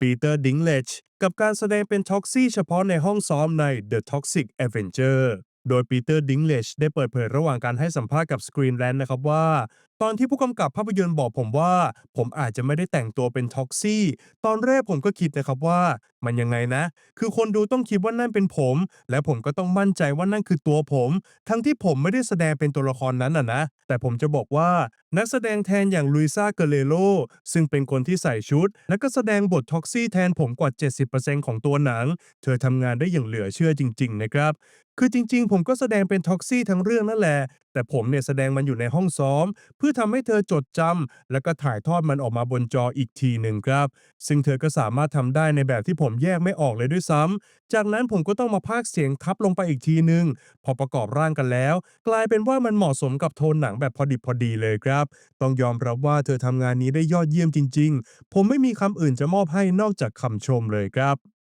ปีเตอร์ดิงเลชกับการแสดงเป็นท็อกซี่เฉพาะในห้องซ้อมใน The Toxic Avenger โดยปีเตอร์ดิงเลชได้เปิดเผยระหว่างการให้สัมภาษณ์กับ Screen Rant นะครับว่า ตอนที่ผู้กำกับภาพยนตร์บอกผมว่า ผมอาจจะไม่ได้แต่งตัวเป็นท็อกซี่ ตอนแรกผมก็คิดนะครับว่า มันยังไงนะ คือคนดูต้องคิดว่านั่นเป็นผม และผมก็ต้องมั่นใจว่านั่นคือตัวผม ทั้งที่ผมไม่ได้แสดงเป็นตัวละครนั้นน่ะนะ แต่ผมจะบอกว่านักแสดงแทนอย่างลุยซาเกเลโลซึ่งเป็นคนที่ใส่ชุด และก็แสดงบทท็อกซี่แทนผมกว่า 70%ของตัวหนัง เธอทำงานได้อย่างเหลือเชื่อจริง ๆ นะครับคือจริงๆ ผมก็แสดงเป็นท็อกซี่ทั้งเรื่องนั่นแหละ แต่ผมเนี่ยแสดงมันอยู่ในห้องซ้อม เพื่อทำให้เธอจดจำแล้วก็ถ่ายทอดมันออกมาบนจออีกทีหนึ่งครับ ซึ่งเธอก็สามารถทำได้ในแบบที่ผมแยกไม่ออกเลยด้วยซ้ำจากนั้นผมก็ต้องมาพากเสียงทับลงไปอีกทีหนึ่งพอประกอบร่างกันแล้ว กลายเป็นว่ามันเหมาะสมกับโทนหนังแบบพอดิบพอดีเลยครับ ต้องยอมรับว่าเธอทำงานนี้ได้ยอดเยี่ยมจริง ๆ ผมไม่มีคำอื่นจะมอบให้นอกจากคำชมเลยครับ